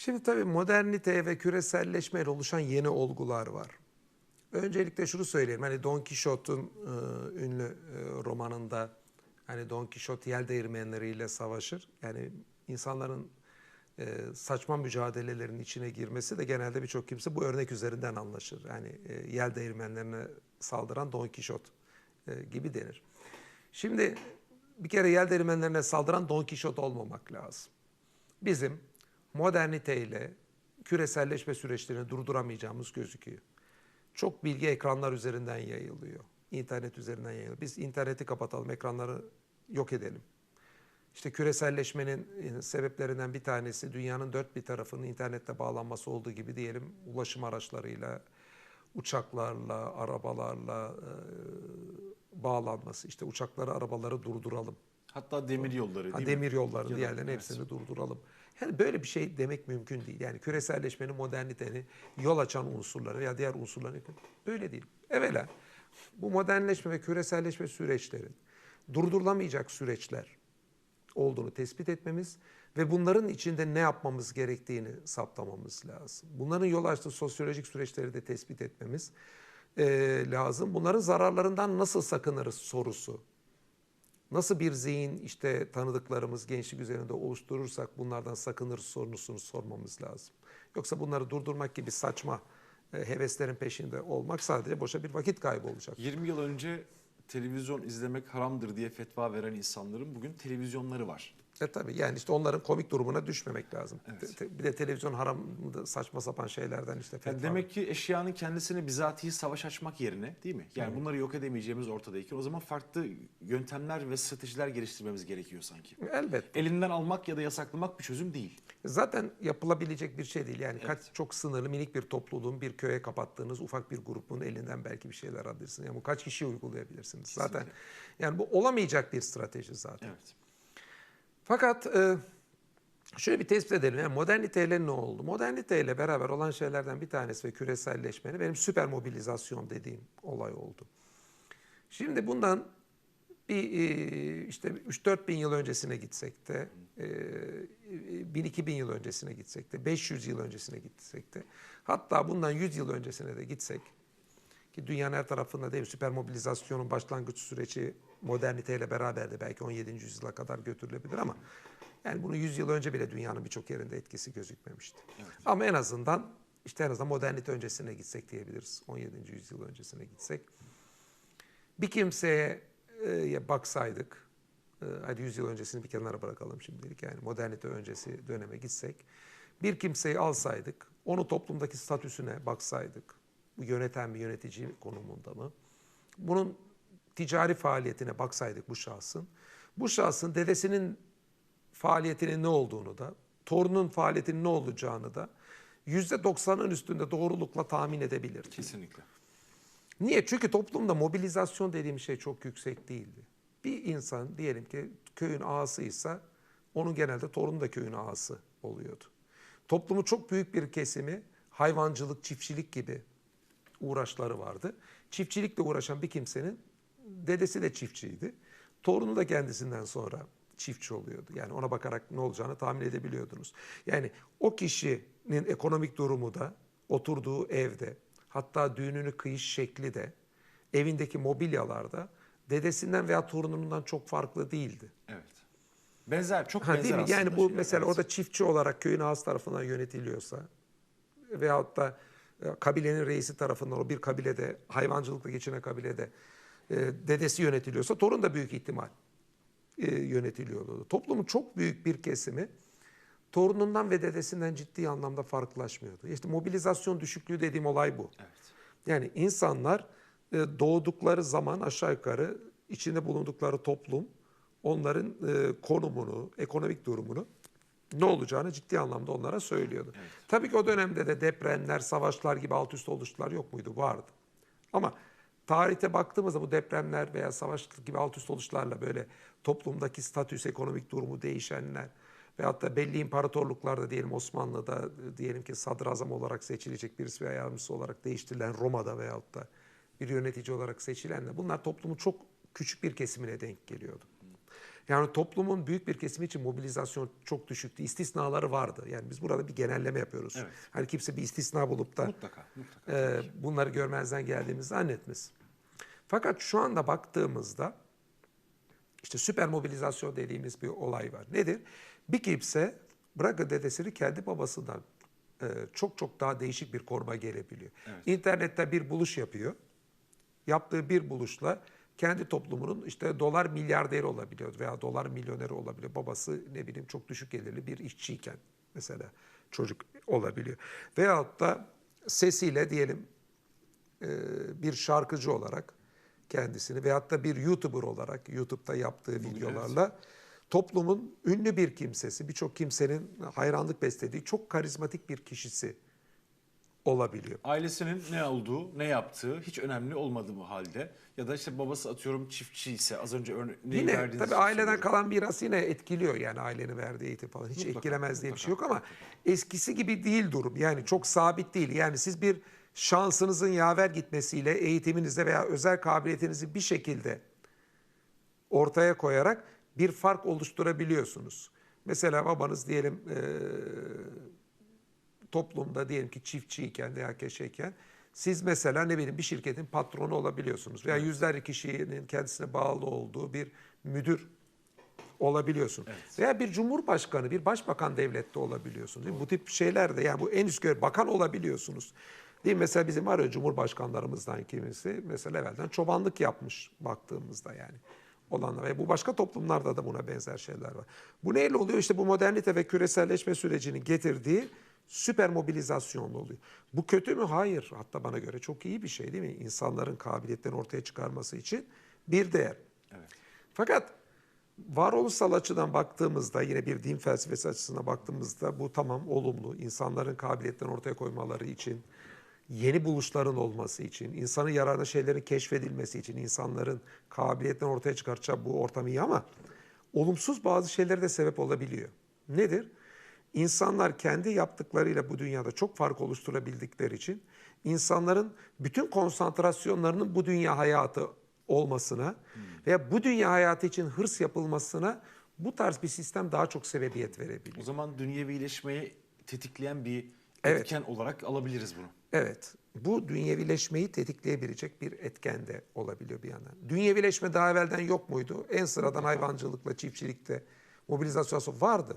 Şimdi tabii modernite ve küreselleşmeyle oluşan yeni olgular var. Öncelikle şunu söyleyeyim. Hani Don Quixote'un e, ünlü e, romanında hani Don Quixote yel değirmenleriyle savaşır. Yani insanların e, saçma mücadelelerin içine girmesi de genelde birçok kimse bu örnek üzerinden anlaşır. Yani e, yel değirmenlerine saldıran Don Quixote e, gibi denir. Şimdi bir kere yel değirmenlerine saldıran Don Quixote olmamak lazım. Bizim moderniteyle küreselleşme süreçlerini durduramayacağımız gözüküyor. Çok bilgi ekranlar üzerinden yayılıyor. İnternet üzerinden yayılıyor. Biz interneti kapatalım, ekranları yok edelim. İşte küreselleşmenin e, sebeplerinden bir tanesi dünyanın dört bir tarafının internette bağlanması olduğu gibi diyelim ulaşım araçlarıyla, uçaklarla, arabalarla e, bağlanması. İşte uçakları, arabaları durduralım. Hatta demir yolları değil Ha, mi? demir yolları, Ya da- diğerlerin evet. hepsini durduralım. Yani böyle bir şey demek mümkün değil. Yani küreselleşmenin modernitenin yol açan unsurları ya diğer unsurları böyle değil. Evvela bu modernleşme ve küreselleşme süreçlerin durdurulamayacak süreçler olduğunu tespit etmemiz ve bunların içinde ne yapmamız gerektiğini saptamamız lazım. Bunların yol açtığı sosyolojik süreçleri de tespit etmemiz eee, lazım. Bunların zararlarından nasıl sakınırız sorusu Nasıl bir zihin işte tanıdıklarımız gençlik üzerinde oluşturursak bunlardan sakınırız sorunusunu sormamız lazım. Yoksa bunları durdurmak gibi saçma e, heveslerin peşinde olmak sadece boşa bir vakit kaybı olacak. 20 yıl önce televizyon izlemek haramdır diye fetva veren insanların bugün televizyonları var. E tabii yani işte onların komik durumuna düşmemek lazım. Evet. Te- Bir de televizyon haram saçma sapan şeylerden işte Yani demek ki eşyanın kendisine bizatihi savaş açmak yerine değil mi? Yani bunları yok edemeyeceğimiz ortadayken o zaman farklı yöntemler ve stratejiler geliştirmemiz gerekiyor sanki. Elbette. Elinden almak ya da yasaklamak bir çözüm değil. Zaten yapılabilecek bir şey değil. Yani kaç çok sınırlı minik bir topluluğun bir köye kapattığınız ufak bir grubun elinden belki bir şeyler alabilirsiniz. Yani bu kaç kişiye uygulayabilirsiniz? Zaten yani bu olamayacak bir strateji zaten. Evet. Fakat e, şöyle bir tespit edelim. Yani moderniteyle ne oldu? Moderniteyle beraber olan şeylerden bir tanesi ve küreselleşmenin benim süper mobilizasyon dediğim olay oldu. Şimdi bundan bir e, işte 3-4 bin yıl öncesine gitsek de, e, 1000-2000 yıl öncesine gitsek de, 500 yıl öncesine gitsek de, hatta bundan 100 yıl öncesine de gitsek, ki dünyanın her tarafında değil süper mobilizasyonun başlangıç süreci moderniteyle beraber de belki 17. yüzyıla kadar götürülebilir ama yani bunu 100 yıl önce bile dünyanın birçok yerinde etkisi gözükmemişti. Ama en azından işte en azından modernite öncesine gitsek diyebiliriz. 17. yüzyıl öncesine gitsek. Bir kimseye e, baksaydık, e, hadi 100 yıl öncesini bir kenara bırakalım şimdilik yani modernite öncesi döneme gitsek. Bir kimseyi alsaydık, onu toplumdaki statüsüne baksaydık, bu yöneten bir yönetici konumunda mı? Bunun ticari faaliyetine baksaydık bu şahsın, bu şahsın dedesinin faaliyetinin ne olduğunu da, torunun faaliyetinin ne olacağını da %90'ın üstünde doğrulukla tahmin edebilirdik. Kesinlikle. Niye? Çünkü toplumda mobilizasyon dediğim şey çok yüksek değildi. Bir insan diyelim ki köyün ağasıysa onun genelde torunu da köyün ağası oluyordu. Toplumun çok büyük bir kesimi hayvancılık, çiftçilik gibi uğraşları vardı. Çiftçilikle uğraşan bir kimsenin dedesi de çiftçiydi. Torunu da kendisinden sonra çiftçi oluyordu. Yani ona bakarak ne olacağını tahmin edebiliyordunuz. Yani o kişinin ekonomik durumu da oturduğu evde hatta düğününü kıyış şekli de evindeki mobilyalarda dedesinden veya torunundan çok farklı değildi. Evet. Benzer, çok Ha, benzer değil mi? aslında Yani bu şeyler, mesela evet. orada çiftçi olarak köyün ağası tarafından yönetiliyorsa veyahut da e, kabilenin reisi tarafından o bir kabilede hayvancılıkla geçinen kabilede e, dedesi yönetiliyorsa torun da büyük ihtimal e, yönetiliyordu. Toplumun çok büyük bir kesimi torunundan ve dedesinden ciddi anlamda farklılaşmıyordu. İşte mobilizasyon düşüklüğü dediğim olay bu. Evet. Yani insanlar e, doğdukları zaman aşağı yukarı içinde bulundukları toplum onların e, konumunu, ekonomik durumunu ne olacağını ciddi anlamda onlara söylüyordu. Tabii ki o dönemde de depremler, savaşlar gibi alt üst oluşlar yok muydu? Vardı. Ama tarihte baktığımızda bu depremler veya savaş gibi alt üst oluşlarla böyle toplumdaki statüs, ekonomik durumu değişenler veyahut da belli imparatorluklarda diyelim Osmanlı'da e, diyelim ki sadrazam olarak seçilecek birisi veya yardımcısı olarak değiştirilen Roma'da veyahut da bir yönetici olarak seçilenler bunlar toplumun çok küçük bir kesimine denk geliyordu. Yani toplumun büyük bir kesimi için mobilizasyon çok düşüktü. İstisnaları vardı. Yani biz burada bir genelleme yapıyoruz. Evet. Hani kimse bir istisna bulup da Mutlaka, mutlaka. e, bunları görmezden geldiğimizi zannetmesin. Fakat şu anda baktığımızda işte süper mobilizasyon dediğimiz bir olay var. Nedir? Bir kimse bırakın dedesini kendi babasından e, çok çok daha değişik bir koruma gelebiliyor. Evet. İnternette bir buluş yapıyor. Yaptığı bir buluşla kendi toplumunun işte dolar milyarderi olabiliyor veya dolar milyoneri olabiliyor. Babası ne bileyim çok düşük gelirli bir işçiyken mesela çocuk olabiliyor. Veyahut da sesiyle diyelim e, bir şarkıcı olarak kendisini veyahut da bir YouTuber olarak YouTube'da yaptığı videolarla toplumun ünlü bir kimsesi, birçok kimsenin hayranlık beslediği çok karizmatik bir kişisi olabiliyor. Ailesinin ne olduğu, ne yaptığı hiç önemli olmadı bu halde. Ya da işte babası atıyorum çiftçi ise az önce örneği Yine verdiğiniz tabii aileden söylüyorum. kalan miras yine etkiliyor yani ailenin verdiği eğitim falan. Hiç Mutlaka, etkilemez diye bir şey yok mutlaka, ama eskisi gibi değil durum. Yani çok sabit değil. Yani siz bir şansınızın yaver gitmesiyle eğitiminizde veya özel kabiliyetinizi bir şekilde ortaya koyarak bir fark oluşturabiliyorsunuz. Mesela babanız diyelim eee, toplumda diyelim ki çiftçiyken veya keşeyken siz mesela ne bileyim bir şirketin patronu olabiliyorsunuz veya yüzlerce kişinin kendisine bağlı olduğu bir müdür olabiliyorsun. Veya bir cumhurbaşkanı, bir başbakan devlette olabiliyorsun. Değil mi? Bu tip şeyler de yani bu en üst görev bakan olabiliyorsunuz. Değil mi? Mesela bizim var ya cumhurbaşkanlarımızdan kimisi mesela evvelden çobanlık yapmış baktığımızda yani olanlar ve bu başka toplumlarda da buna benzer şeyler var. Bu neyle oluyor? İşte bu modernite ve küreselleşme sürecinin getirdiği süper mobilizasyonla oluyor. Bu kötü mü? Hayır. Hatta bana göre çok iyi bir şey değil mi? İnsanların kabiliyetlerini ortaya çıkarması için bir değer. Evet. Fakat varoluşsal açıdan baktığımızda yine bir din felsefesi açısından baktığımızda bu tamam olumlu. İnsanların kabiliyetlerini ortaya koymaları için, yeni buluşların olması için, insanın yararına şeylerin keşfedilmesi için, insanların kabiliyetlerini ortaya çıkartacağı bu ortam iyi ama olumsuz bazı şeylere de sebep olabiliyor. Nedir? İnsanlar kendi yaptıklarıyla bu dünyada çok fark oluşturabildikleri için insanların bütün konsantrasyonlarının bu dünya hayatı olmasına veya bu dünya hayatı için hırs yapılmasına bu tarz bir sistem daha çok sebebiyet verebiliyor. O zaman dünyevileşmeyi tetikleyen bir Evet. etken olarak alabiliriz bunu. Evet. Bu dünyevileşmeyi tetikleyebilecek bir etken de olabiliyor bir yandan. Dünyevileşme daha evvelden yok muydu? En sıradan hayvancılıkla, çiftçilikte mobilizasyon vardı.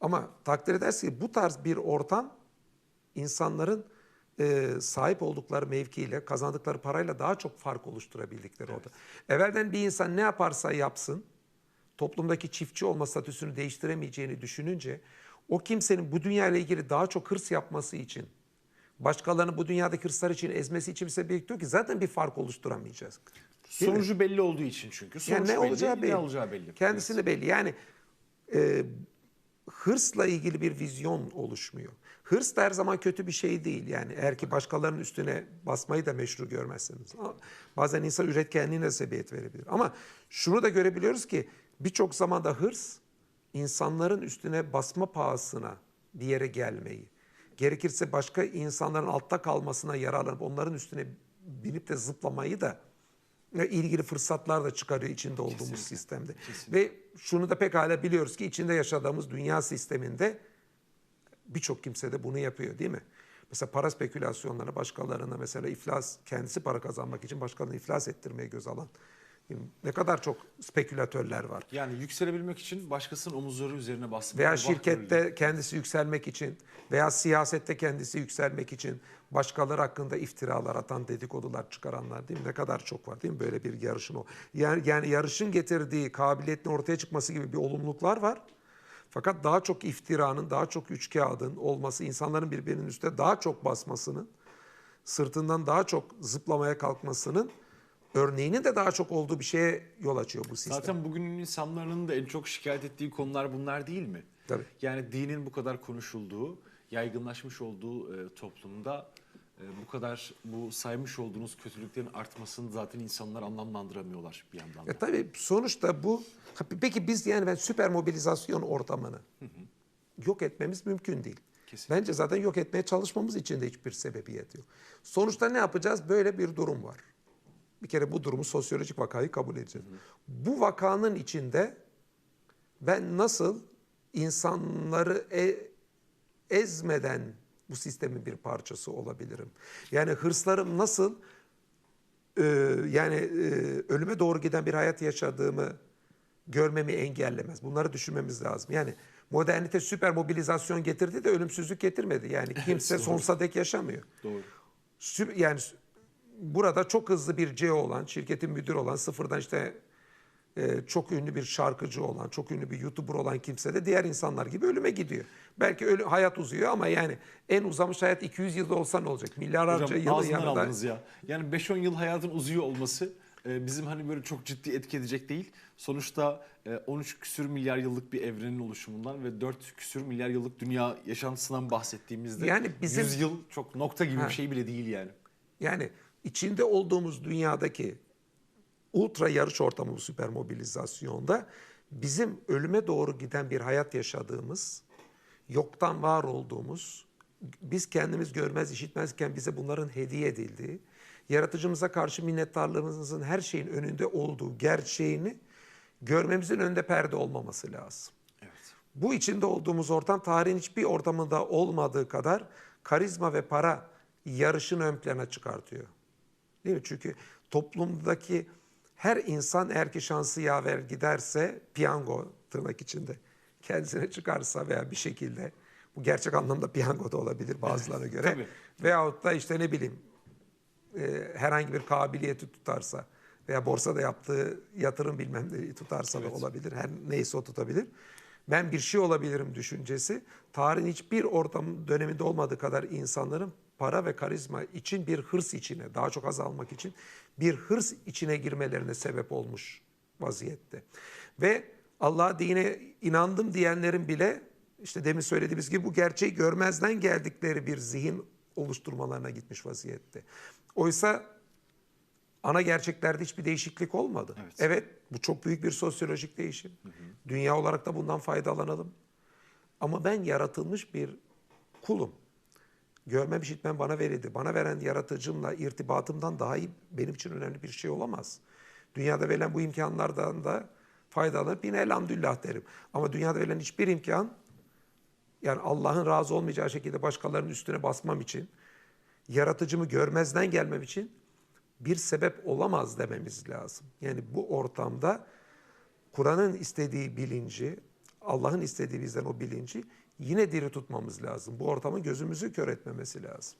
Ama takdir edersiniz ki bu tarz bir ortam insanların e, sahip oldukları mevkiyle, kazandıkları parayla daha çok fark oluşturabildikleri orada. Evvelden bir insan ne yaparsa yapsın, toplumdaki çiftçi olma statüsünü değiştiremeyeceğini düşününce o kimsenin bu dünya ile ilgili daha çok hırs yapması için, başkalarını bu dünyadaki hırslar için ezmesi için bir sebep yok ki zaten bir fark oluşturamayacağız. Değil mi? Sonucu belli olduğu için çünkü. Sonuç Yani ne belli, olacağı belli. Ne olacağı belli. Kendisine belli. Yani e, hırsla ilgili bir vizyon oluşmuyor. Hırs da her zaman kötü bir şey değil. Yani eğer ki başkalarının üstüne basmayı da meşru görmezseniz. Bazen insan üretkenliğine de sebebiyet verebilir. Ama şunu da görebiliyoruz ki birçok zamanda hırs insanların üstüne basma pahasına bir yere gelmeyi, gerekirse başka insanların altta kalmasına yararlanıp onların üstüne binip de zıplamayı da ve ilgili fırsatlar da çıkarıyor içinde olduğumuz Kesinlikle, sistemde. kesinlikle. Ve şunu da pekala biliyoruz ki içinde yaşadığımız dünya sisteminde birçok kimse de bunu yapıyor değil mi? Mesela para spekülasyonları başkalarına mesela iflas, kendisi para kazanmak için başkalarını iflas ettirmeye göz alan? Ne kadar çok spekülatörler var. Yani yükselebilmek için başkasının omuzları üzerine basmak. Veya şirkette kendisi yükselmek için veya siyasette kendisi yükselmek için başkaları hakkında iftiralar atan, dedikodular çıkaranlar değil mi? Ne kadar çok var değil mi böyle bir yarışın o. Yani, yani yarışın getirdiği kabiliyetin ortaya çıkması gibi bir olumluluklar var. Fakat daha çok iftiranın, daha çok üç kağıdın olması, insanların birbirinin üstüne daha çok basmasının, sırtından daha çok zıplamaya kalkmasının örneğinin de daha çok olduğu bir şeye yol açıyor bu sistem. Zaten bugünün insanların da en çok şikayet ettiği konular bunlar değil mi? Tabii. Yani dinin bu kadar konuşulduğu, yaygınlaşmış olduğu e, toplumda e, bu kadar bu saymış olduğunuz kötülüklerin artmasını zaten insanlar anlamlandıramıyorlar bir yandan da. E tabii sonuçta bu. Peki biz yani ben süper mobilizasyon ortamını yok etmemiz mümkün değil. Kesinlikle. Bence zaten yok etmeye çalışmamız için de hiçbir sebebiyet yok. Sonuçta ne yapacağız? Böyle bir durum var. Bir kere bu durumu sosyolojik vakayı kabul edeceğiz. Bu vakanın içinde ben nasıl insanları e- ezmeden bu sistemin bir parçası olabilirim? Yani hırslarım nasıl e, yani e, ölüme doğru giden bir hayat yaşadığımı görmemi engellemez. Bunları düşünmemiz lazım. Yani modernite süper mobilizasyon getirdi de ölümsüzlük getirmedi. Yani kimse sonsuza dek yaşamıyor. Doğru. Yani burada çok hızlı bir CEO olan, şirketin müdürü olan, sıfırdan işte e, çok ünlü bir şarkıcı olan, çok ünlü bir YouTuber olan kimse de diğer insanlar gibi ölüme gidiyor. Belki ölü, hayat uzuyor ama yani en uzamış hayat 200 yılda olsa ne olacak? Milyarlarca yılın yanında. aldınız ya. Yani 5-10 yıl hayatın uzuyor olması e, bizim hani böyle çok ciddi etki edecek değil. Sonuçta e, 13 küsür milyar yıllık bir evrenin oluşumundan ve 4 küsür milyar yıllık dünya yaşantısından bahsettiğimizde Yani bizim- 100 yıl çok nokta gibi Ha. bir şey bile değil yani. Yani içinde olduğumuz dünyadaki ultra yarış ortamı bu süper mobilizasyonda bizim ölüme doğru giden bir hayat yaşadığımız, yoktan var olduğumuz, biz kendimiz görmez işitmezken bize bunların hediye edildiği, yaratıcımıza karşı minnettarlığımızın her şeyin önünde olduğu gerçeğini görmemizin önünde perde olmaması lazım. Evet. Bu içinde olduğumuz ortam tarihin hiçbir ortamında olmadığı kadar karizma ve para yarışını ön plana çıkartıyor. Değil mi? Çünkü toplumdaki her insan eğer ki şansı yaver giderse piyango tırnak içinde kendisine çıkarsa veya bir şekilde bu gerçek anlamda piyango da olabilir bazılarına göre. tabii. Veyahut da işte ne bileyim e, herhangi bir kabiliyeti tutarsa veya borsada yaptığı yatırım bilmem neyi tutarsa da Evet. olabilir. Her neyse o tutabilir. Ben bir şey olabilirim düşüncesi tarihin hiçbir ortam döneminde olmadığı kadar insanların para ve karizma için bir hırs içine, daha çok azalmak için bir hırs içine girmelerine sebep olmuş vaziyette. Ve Allah'a dine inandım diyenlerin bile işte demin söylediğimiz gibi bu gerçeği görmezden geldikleri bir zihin oluşturmalarına gitmiş vaziyette. Oysa ana gerçeklerde hiçbir değişiklik olmadı. Evet. Evet, bu çok büyük bir sosyolojik değişim. Dünya olarak da bundan faydalanalım. Ama ben yaratılmış bir kulum. Görmem işitmem bana verildi. Bana veren yaratıcımla irtibatımdan daha iyi benim için önemli bir şey olamaz. Dünyada verilen bu imkanlardan da faydalanıp yine elhamdülillah derim. Ama dünyada verilen hiçbir imkan yani Allah'ın razı olmayacağı şekilde başkalarının üstüne basmam için, yaratıcımı görmezden gelmem için bir sebep olamaz dememiz lazım. Yani bu ortamda Kur'an'ın istediği bilinci, Allah'ın istediği bizden o bilinci yine diri tutmamız lazım. Bu ortamın gözümüzü kör etmemesi lazım.